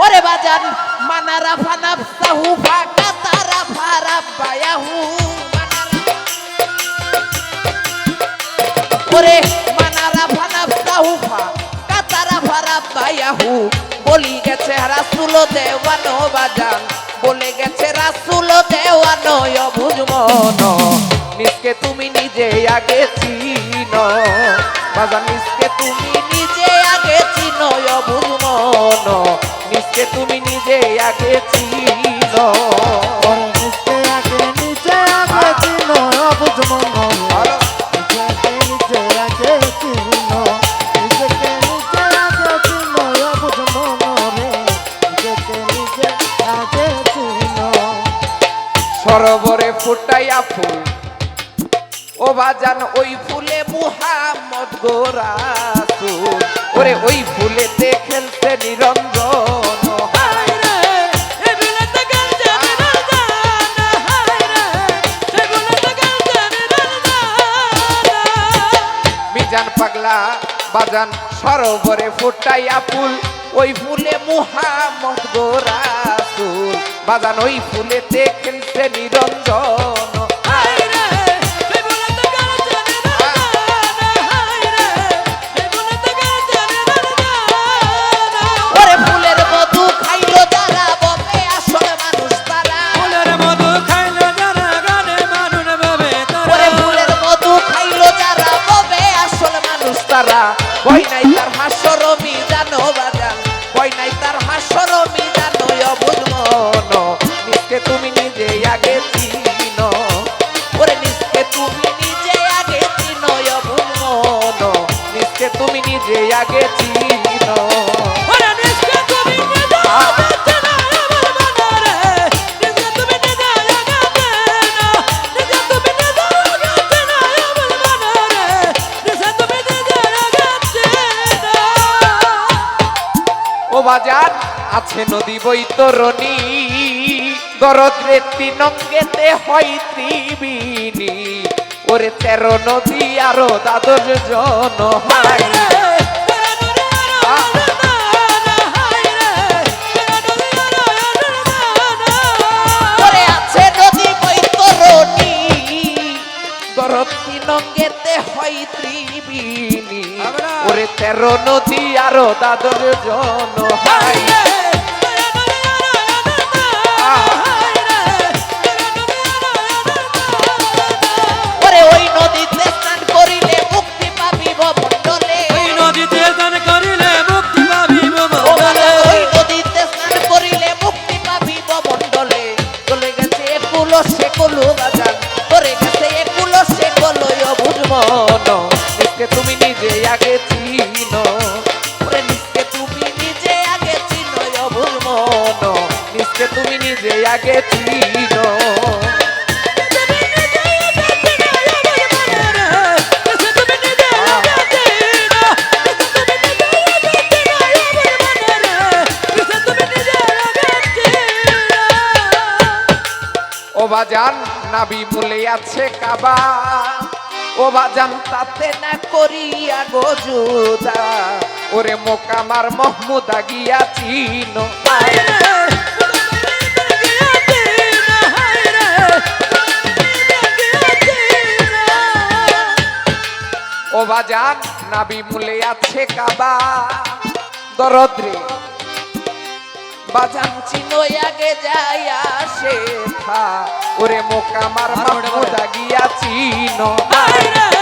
ওরে বাজান, মানারা ফানাফ, সাহু ফাকা তারা ফারা, বায়াহু। ওরে মানারা ফানাফ, সাহু ফাকা তারা ফারা, বায়াহু। বলি গেছে রাসুল দেওয়ানো বাজান, বলে গেছে রাসুল দেওয়ানো অবুঝ মন। নিজকে তুমি নিজে আগে চিনো, বাজান নিজকে তুমি নিজে আগে চিনো অবুঝ মন নিজকে তুমি নিজে আগে চিনো। নিজেকে নিজে আগে নিজে আগে চিনো। অবুঝ মন সরোবরে ফুটাইয়া ফুল ও বাজান ওই ফুলে মুহাম্মদ গোরাসুল। ওরে ওই ফুলেতে খেলতে নিরঞ্জন। মিজান পাগলা বাজান সরোবরে ফুটাইয়া ফুল। ওই ফুলে মুহাম্মদ গোরাসুল বাজান ওই ফুলেতে খেলছে নিরঞ্জন। নিজকে তুমি নিজে আগে চিনো। ওরে নিজকে তুমি নিজে আগে চিনো মন। নিজকে তুমি নিজে আগে চিনো। বাজার আছে নদী বৈতরণী। গরদ রেতি নঙ্গেতে হয় ত্রিবিনী ওরে তেরো নদী আরও দ্বাদশ জন গরতি নঙ্গেতে হয় ত্রিবিনী ওরে তেরো নদী আরও দ্বাদশ জন হায় নিজে আগে চিনো ওরে নিজকে তুমি নিজে আগে চিনো অবুঝ মন। নিজকে তুমি নিজে আগে চিনো ও বাজান নাবি মূলে আছে কাবা। বাজান তাতে না করিয়া গজুদা ওরে মোকামার মহমুদ আগিয়া চিনো। ও বাজান নাবি মূলে আছে কাবা। দরদ্রে বাজান চিনো আগে যাই আসে থা ওরে মোকামার মামুদা গিয়া চিনো। ওরে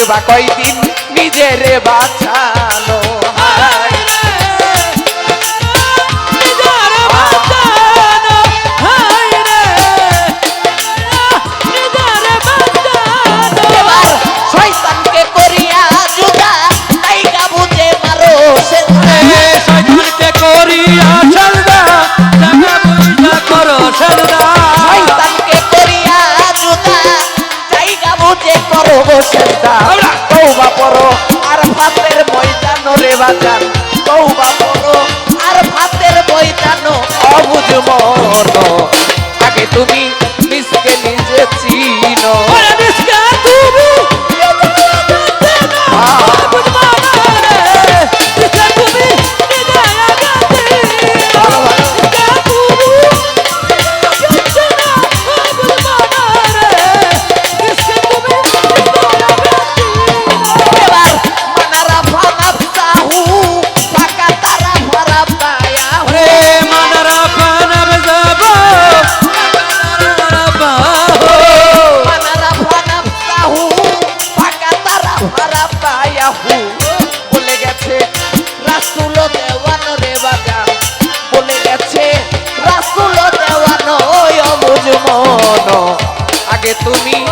বাঁচবা কয়দিন নিজের নিজেরে হার চেষ্টা তৌবা পড়ো আর ভাতের ময়দান রে বাজান। তৌবা পড়ো আর ভাতের ময়দান অবুজ মন। আগে তুমি তুমি